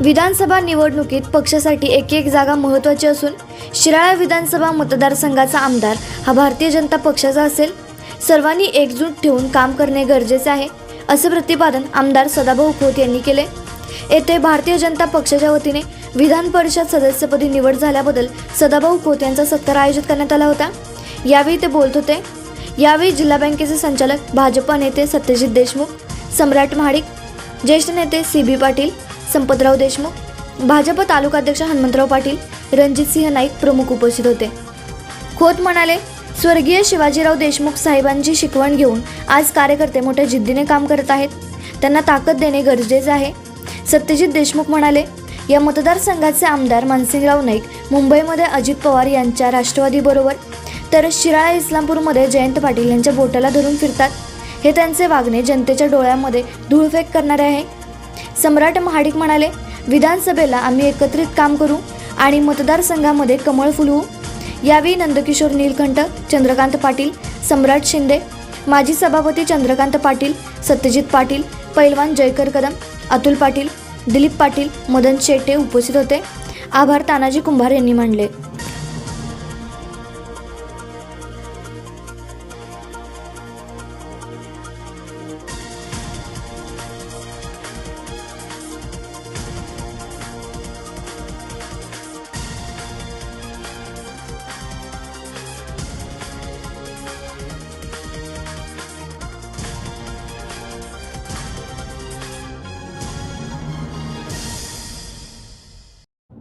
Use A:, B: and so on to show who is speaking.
A: विधानसभा निवडणुकीत पक्षासाठी एक एक जागा महत्त्वाची असून शिराळा विधानसभा मतदारसंघाचा आमदार हा भारतीय जनता पक्षाचा असेल. सर्वांनी एकजूट ठेवून काम करणे गरजेचे आहे असे प्रतिपादन आमदार सदाभाऊ खोत यांनी केले. येथे भारतीय जनता पक्षाच्या वतीने विधान परिषद सदस्यपदी निवड झाल्याबद्दल सदाभाऊ खोत यांचा सत्कार आयोजित करण्यात आला होता. यावेळी ते बोलत होते यावेळी जिल्हा बँकेचे संचालक भाजपा नेते सत्यजित देशमुख सम्राट महाडिक ज्येष्ठ नेते सी बी पाटील संपतराव देशमुख भाजप तालुकाध्यक्ष हनुमंतराव पाटील रणजितसिंह नाईक प्रमुख उपस्थित होते. खोत म्हणाले स्वर्गीय शिवाजीराव देशमुख साहेबांची शिकवण घेऊन आज कार्यकर्ते मोठ्या जिद्दीने काम करत आहेत. त्यांना ताकद देणे गरजेचे आहे. सत्यजित देशमुख म्हणाले या मतदारसंघाचे आमदार मानसिंगराव नाईक मुंबईमध्ये अजित पवार यांच्या राष्ट्रवादीबरोबर तर शिराळा इस्लामपूरमध्ये जयंत पाटील यांच्या बोटाला धरून फिरतात. हे त्यांचे वागणे जनतेच्या डोळ्यामध्ये धूळफेक करणारे आहे. सम्राट महाडिक म्हणाले विधानसभेला आम्ही एकत्रित काम करू आणि मतदारसंघामध्ये कमळ फुलवू. यावेळी नंदकिशोर नीलकंठ चंद्रकांत पाटील सम्राट शिंदे माजी सभापती चंद्रकांत पाटील सत्यजित पाटील पैलवान जयकर कदम अतुल पाटील दिलीप पाटील मदन शेटे उपस्थित होते. आभार तानाजी कुंभार यांनी मांडले